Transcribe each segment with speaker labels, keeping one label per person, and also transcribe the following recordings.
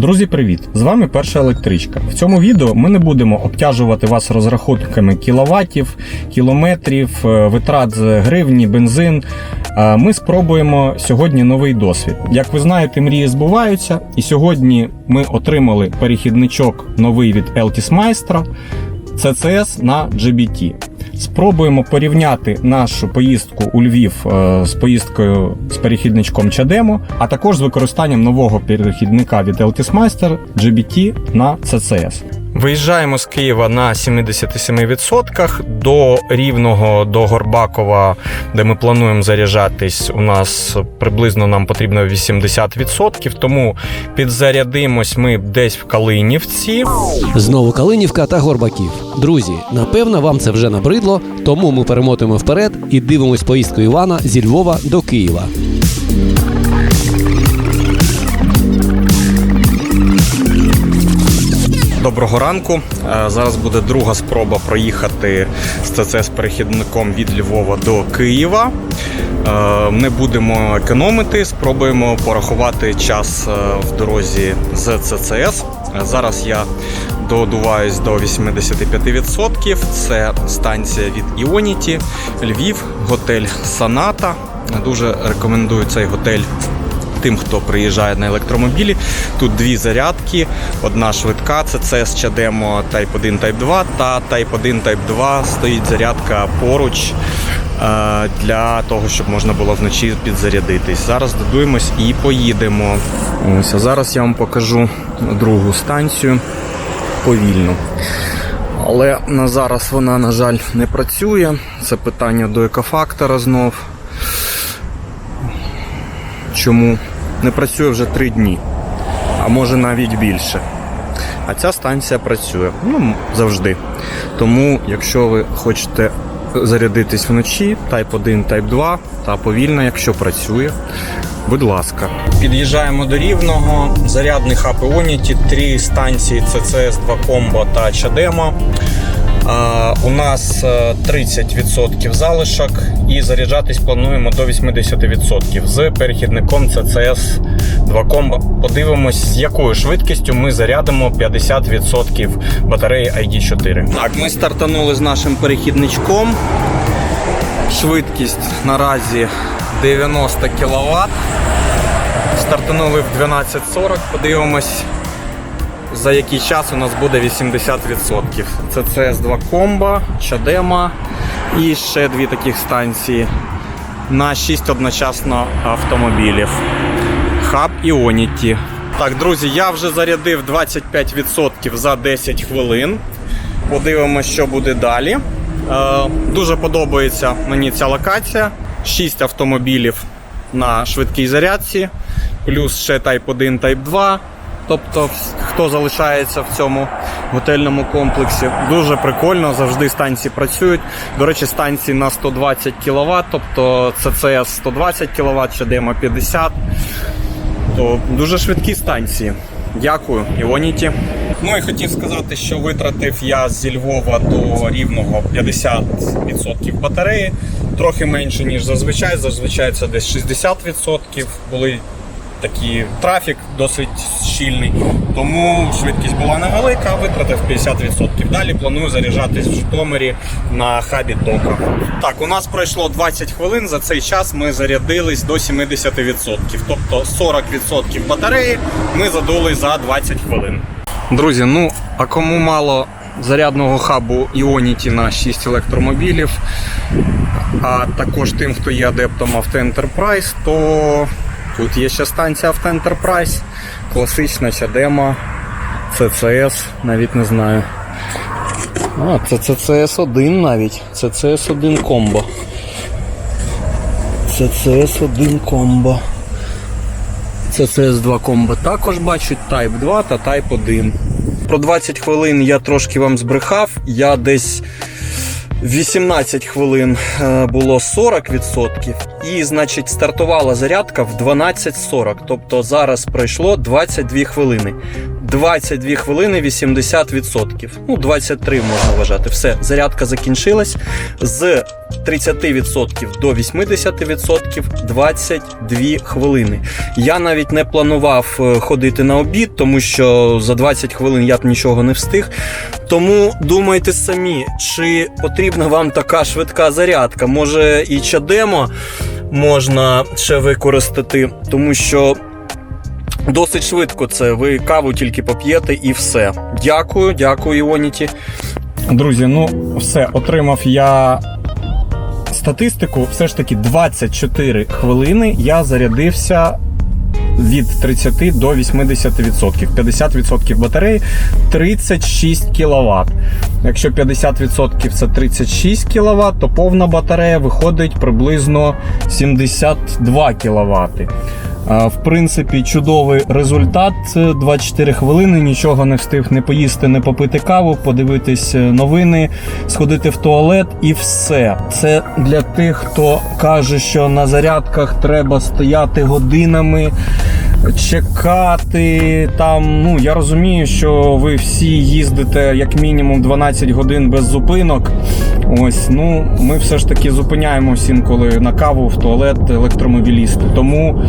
Speaker 1: Друзі, привіт! З вами перша електричка. В цьому відео ми не будемо обтяжувати вас розрахунками кіловатів, кілометрів, е, витрат з гривні, бензин. Ми спробуємо сьогодні новий досвід. Як ви знаєте, мрії збуваються, і сьогодні ми отримали перехідничок новий від Altis Maestro CCS на GBT. Спробуємо порівняти нашу поїздку у Львів е, з поїздкою з перехідничком Чадемо, а також з використанням нового перехідника від Altis GBT на CCS. Виїжджаємо з Києва на 77% до Рівного, до Горбакова, де ми плануємо заряджатись. У нас приблизно нам потрібно 80%, тому підзарядимось ми десь в Калинівці.
Speaker 2: Знову Калинівка та Горбаків. Друзі, напевно, вам це вже набридло, тому ми перемотуємо вперед і дивимось поїздку Івана зі Львова до Києва.
Speaker 1: Доброго ранку. Е, Зараз буде друга спроба проїхати з ЦЦ з перехідником від Львова до Києва. Не будемо економити, спробуємо порахувати час е, в дорозі з ЦЦС. Е, Зараз я додуваюсь до 85%. Це станція від Ionity, Львів, готель Саната. Дуже рекомендую цей готель тим, хто приїжджає на електромобілі. Тут дві зарядки, одна швидка, це CS Чадемо Type 1, Type 2 та Type 1, Type 2 стоїть зарядка поруч е, для того, щоб можна було вночі підзарядитись. Зараз додуємось і поїдемо. Ось, а зараз я вам покажу другу станцію повільно. Але на зараз вона, на жаль, не працює. Це питання до екофактора знов. Чому не працює вже три дні, а може навіть більше. А ця станція працює ну, завжди. Тому, якщо ви хочете зарядитись вночі, Type 1, Type 2 та повільно, якщо працює, будь ласка. Під'їжджаємо до Рівного. Зарядний хаб Ionity, три станції CCS 2 Combo та Чадема. У нас е, 30% залишок і заряджатись плануємо до 80% з перехідником CCS 2 Combo. Подивимось, з якою швидкістю ми зарядимо 50% батареї ID4. Так, ми стартанули з нашим перехідничком. Швидкість наразі 90 кВт. Стартанули в 12.40. Подивимось, за який час у нас буде 80%. Це CS2 комбо, Чадема і ще дві таких станції на 6 одночасно автомобілів. Хаб Ionity. Так, друзі, я вже зарядив 25% за 10 хвилин. Подивимося, що буде далі. Е, дуже подобається мені ця локація. 6 автомобілів на швидкій зарядці, плюс ще Type 1, Type 2. Тобто, хто залишається в цьому готельному комплексі, дуже прикольно, завжди станції працюють. До речі, станції на 120 кВт, тобто CCS 120 кВт, ще демо 50 то дуже швидкі станції. Дякую, Іоніті. Ну і хотів сказати, що витратив я зі Львова до рівного 50% батареї, трохи менше, ніж зазвичай. Зазвичай це десь 60%. Були такі трафік досить щільний. Тому швидкість була невелика, витратив 50%. Далі планую заряджатись в Житомирі на хабі Дока. Так, у нас пройшло 20 хвилин. За цей час ми зарядились до 70%. Тобто 40% батареї ми задули за 20 хвилин. Друзі, ну а кому мало зарядного хабу Ionity на 6 електромобілів, а також тим, хто є адептом Авто Enterprise, то тут є ще станція Авто Enterprise, класична чадема, CCS, навіть не знаю. А, це CCS1 навіть. CCS1 комбо. CCS1 комбо. CCS2 комбо також бачать Type 2 та Type 1. Про 20 хвилин я трошки вам збрехав. Я десь 18 хвилин е, було 40%. І, значить, стартувала зарядка в 12.40. Тобто зараз пройшло 22 хвилини.
Speaker 3: 22 хвилини 80%. Ну, 23 можна вважати. Все, зарядка закінчилась. З 30% до 80% 22 хвилини. Я навіть не планував е, ходити на обід, тому що за 20 хвилин я б нічого не встиг. Тому думайте самі, чи потрібна вам така швидка зарядка. Може і чадемо можна ще використати, тому що досить швидко це. Ви каву тільки поп'єте і все. Дякую, дякую, Іоніті.
Speaker 1: Друзі, ну все, отримав я статистику. Все ж таки 24 хвилини я зарядився від 30 до 80%. 50% батареї 36 кВт. Якщо 50% це 36 кВт, то повна батарея виходить приблизно 72 кВт. В принципі, чудовий результат. 24 хвилини, нічого не встиг не поїсти, не попити каву, подивитись е, новини, сходити в туалет і все. Це для тих, хто каже, що на зарядках треба стояти годинами. Чекати там, ну я розумію, що ви всі їздите як мінімум 12 годин без зупинок. Ось, ну ми все ж таки зупиняємось інколи на каву в туалет електромобілісти. Тому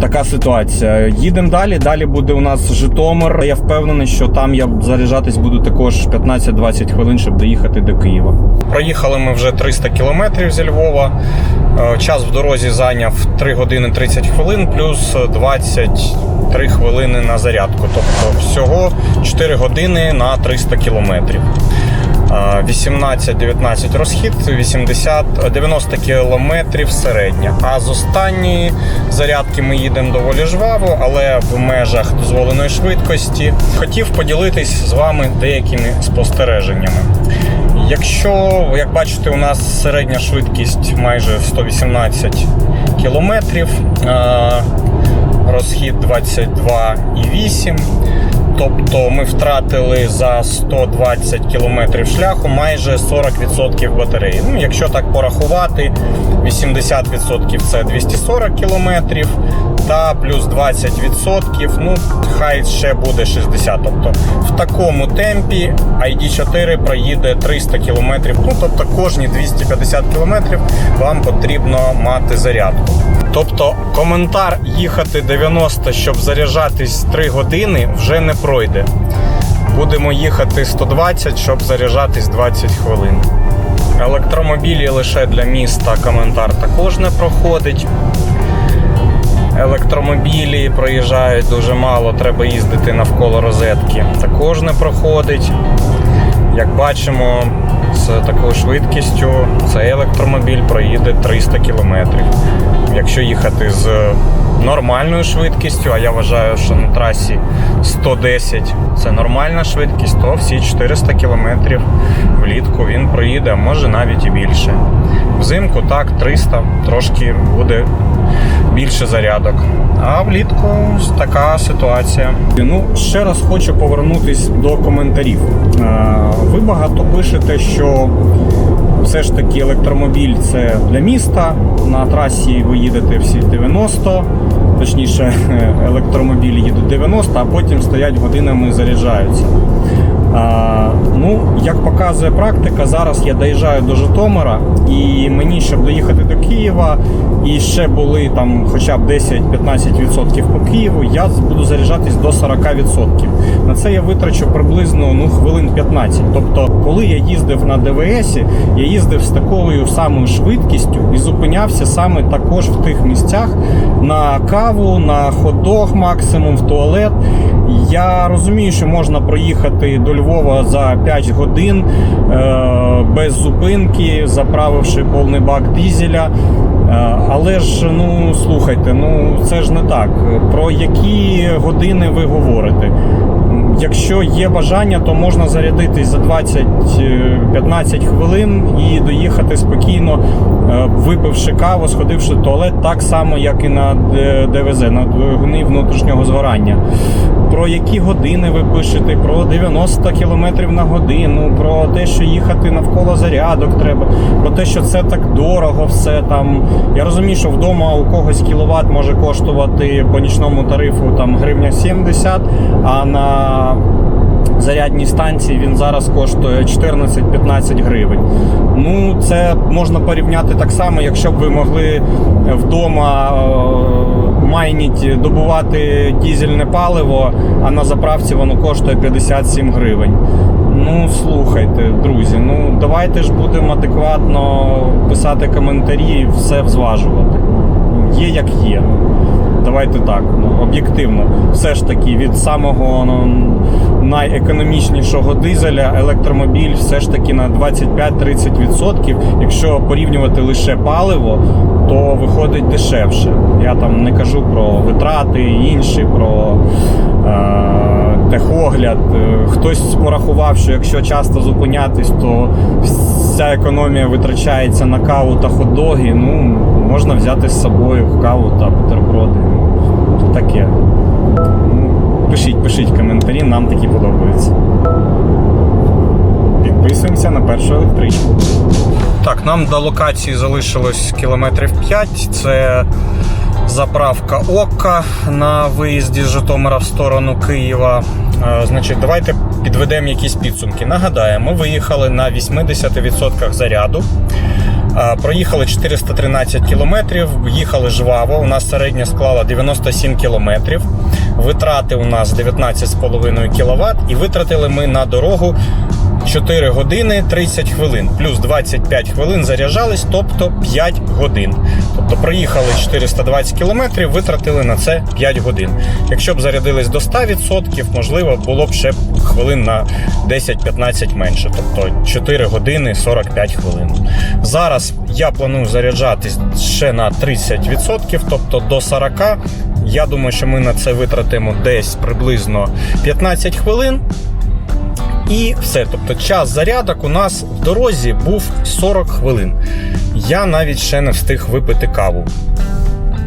Speaker 1: така ситуація. Їдемо далі. Далі буде у нас Житомир. Я впевнений, що там я заряджатись буду також 15-20 хвилин, щоб доїхати до Києва. Проїхали ми вже 300 кілометрів зі Львова. Е, Час в дорозі зайняв 3 години 30 хвилин, плюс 23 хвилини на зарядку. Тобто всього 4 години на 300 кілометрів. Е, 18-19 розхід, 80, 90 кілометрів середня. А з останньої зарядки ми їдемо доволі жваво, але в межах дозволеної швидкості. Хотів поділитись з вами деякими спостереженнями. Якщо, як бачите, у нас середня швидкість майже 118 кілометрів, розхід 22,8. Тобто ми втратили за 120 кілометрів шляху майже 40% батареї. Ну, якщо так порахувати, 80% це 240 кілометрів, та плюс 20%, ну хай ще буде 60. Тобто в такому темпі ID4 проїде 300 кілометрів. Ну тобто кожні 250 кілометрів вам потрібно мати зарядку. Тобто коментар їхати 90, щоб заряджатись 3 години, вже не пройде. Будемо їхати 120, щоб заряджатись 20 хвилин. Електромобілі лише для міста коментар також не проходить. Електромобілі проїжджають дуже мало, треба їздити навколо розетки. Також не проходить. Як бачимо, з такою швидкістю цей електромобіль проїде 300 км. Якщо їхати з нормальною швидкістю, а я вважаю, що на трасі 110 це нормальна швидкість, то всі 400 км влітку він проїде, а може навіть і більше. Взимку так, 300, трошки буде більше зарядок. А влітку така ситуація. Ну, ще раз хочу повернутись до коментарів. Е, Ви багато пишете, що все ж таки електромобіль це для міста. На трасі ви їдете всі 90, точніше, електромобілі їдуть 90, а потім стоять годинами і заряджаються. Ну, як показує практика, зараз я доїжджаю до Житомира, і мені, щоб доїхати до Києва, і ще були там хоча б 10-15% по Києву, я буду заряджатись до 40%. На це я витрачу приблизно ну, хвилин 15. Тобто, коли я їздив на ДВС, я їздив з такою самою швидкістю і зупинявся саме також в тих місцях на каву, на ходох максимум, в туалет. Я розумію, що можна проїхати до Львова за 5 годин е, без зупинки, заправивши повний бак дизеля. Е, Але ж ну слухайте, ну це ж не так. Про які години ви говорите? якщо є бажання, то можна зарядитись за 20-15 хвилин і доїхати спокійно, е, випивши каву, сходивши в туалет, так само, як і на ДВЗ, на двигуни внутрішнього згорання. Про які години ви пишете, про 90 км на годину, про те, що їхати навколо зарядок треба, про те, що це так дорого, все там. Я розумію, що вдома у когось кіловат може коштувати по нічному тарифу там гривня 70, а на зарядній станції він зараз коштує 14-15 гривень. Ну, це можна порівняти так само, якщо б ви могли вдома е, майніть, добувати дізельне паливо, а на заправці воно коштує 57 гривень. Ну, слухайте, друзі, ну давайте ж будемо адекватно писати коментарі і все взважувати. Є як є. Давайте так, ну, об'єктивно. Все ж таки, від самого ну, найекономічнішого дизеля електромобіль все ж таки на 25-30%. Якщо порівнювати лише паливо, то виходить дешевше. Я там не кажу про витрати інші, про е, техогляд. Е, Хтось порахував, що якщо часто зупинятись, то вся економія витрачається на каву та хот-доги. Ну, можна взяти з собою каву та бутерброди. Таке. Коментарі, нам такі подобаються. Підписуємося на першу електричку. Так, нам до локації залишилось кілометрів 5. Це заправка Окка на виїзді з Житомира в сторону Києва. Е, Значить, давайте підведемо якісь підсумки. Нагадаю, ми виїхали на 80% заряду. Е, Проїхали 413 кілометрів, їхали жваво. У нас середня склала 97 кілометрів. Витрати у нас 19,5 кВт. І витратили ми на дорогу 4 години 30 хвилин, плюс 25 хвилин заряджались, тобто 5 годин. Тобто проїхали 420 кілометрів, витратили на це 5 годин. Якщо б зарядились до 100%, можливо, було б ще хвилин на 10-15 менше, тобто 4 години 45 хвилин. Зараз я планую заряджатись ще на 30%, тобто до 40. Я думаю, що ми на це витратимо десь приблизно 15 хвилин. І все. Тобто час зарядок у нас в дорозі був 40 хвилин. Я навіть ще не встиг випити каву.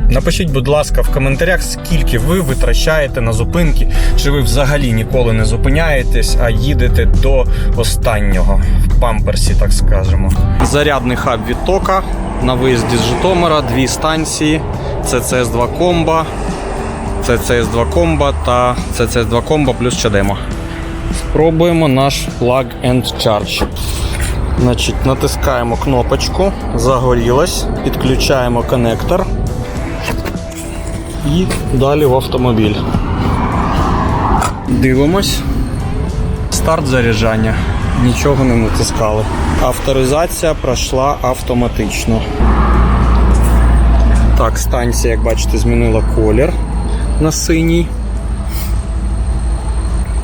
Speaker 1: Напишіть, будь ласка, в коментарях, скільки ви витрачаєте на зупинки, чи ви взагалі ніколи не зупиняєтесь, а їдете до останнього в памперсі, так скажемо. Зарядний хаб від тока на виїзді з Житомира, дві станції: це 2 комба, це 2 комба та це 2 комба плюс чадема. Спробуємо наш Plug and Charge. Значить, натискаємо кнопочку, загорілась, підключаємо коннектор і далі в автомобіль. Дивимось. Старт заряджання. Нічого не натискали. Авторизація пройшла автоматично. Так, станція, як бачите, змінила колір на синій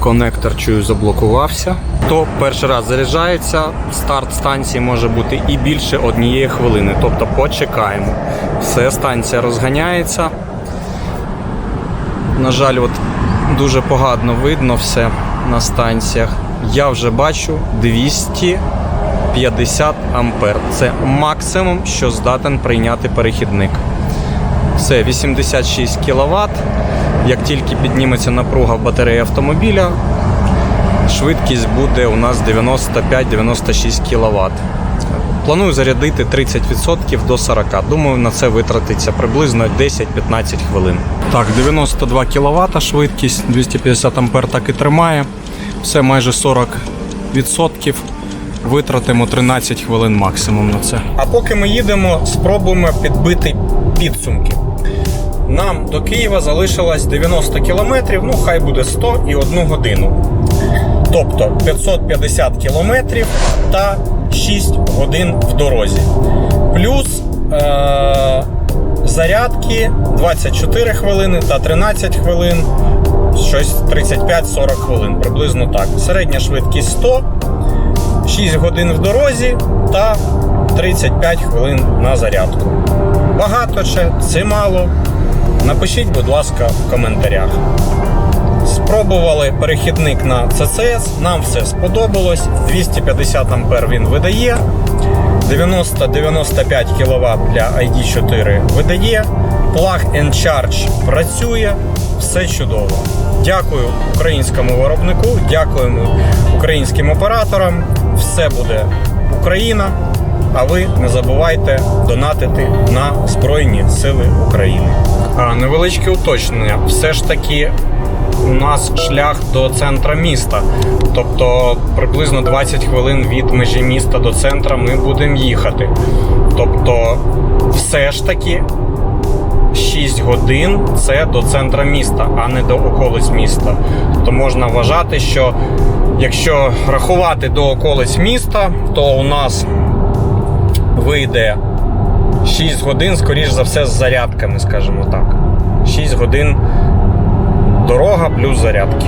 Speaker 1: коннектор чую заблокувався. То перший раз заряджається, старт станції може бути і більше однієї хвилини. Тобто почекаємо. Все, станція розганяється. На жаль, от дуже погано видно все на станціях. Я вже бачу 250 ампер. Це максимум, що здатен прийняти перехідник. Все, 86 кВт. Як тільки підніметься напруга в батареї автомобіля, швидкість буде у нас 95-96 кВт. Планую зарядити 30% до 40. Думаю, на це витратиться приблизно 10-15 хвилин. Так, 92 кВт швидкість, 250 А так і тримає. Все майже 40%. Витратимо 13 хвилин максимум на це. А поки ми їдемо, спробуємо підбити підсумки. Нам до Києва залишилось 90 кілометрів, ну хай буде 100 і 1 годину. Тобто 550 кілометрів та 6 годин в дорозі. Плюс е- зарядки 24 хвилини та 13 хвилин, щось 35-40 хвилин, приблизно так. Середня швидкість 100, 6 годин в дорозі та 35 хвилин на зарядку. Багато чи це мало? Напишіть, будь ласка, в коментарях. Спробували перехідник на CCS, нам все сподобалось. 250 ампер він видає. 90-95 кВт для ID4 видає. Plug and Charge працює, все чудово. Дякую українському виробнику, дякуємо українським операторам. Все буде Україна. А ви не забувайте донатити на Збройні Сили України. А, невеличке уточнення. Все ж таки у нас шлях до центра міста. Тобто приблизно 20 хвилин від межі міста до центра ми будемо їхати. Тобто, все ж таки 6 годин це до центра міста, а не до околиць міста. Тобто можна вважати, що якщо рахувати до околиць міста, то у нас вийде 6 годин, скоріш за все, з зарядками, скажімо так. 6 годин дорога плюс зарядки.